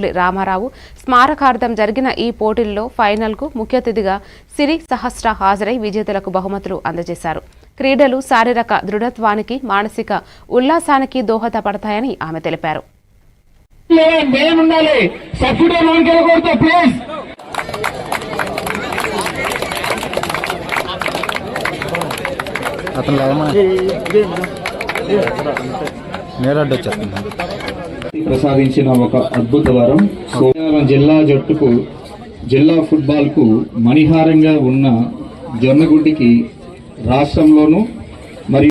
కోట్లి రామారావు. స్మారకార్థం జరిగిన ఈ పోటీల్లో ఫైనల్కు ముఖ్య అతిథిగా సిరి సహస్ర హాజరై విజేతలకు బహుమతులు అందజేశారు. క్రీడలు శారీరక దృఢత్వానికి మానసిక ఉల్లాసానికి దోహదపడతాయని ఆమె తెలిపారు. అతను నేరడ్డు వచ్చేస్తుంది ప్రసాదించిన ఒక అద్భుత వరం. సోమవారం జిల్లా జట్టుకు జిల్లా ఫుట్బాల్కు మణిహారంగా ఉన్న జొన్నగుడ్డికి రాష్ట్రంలోనూ మరియు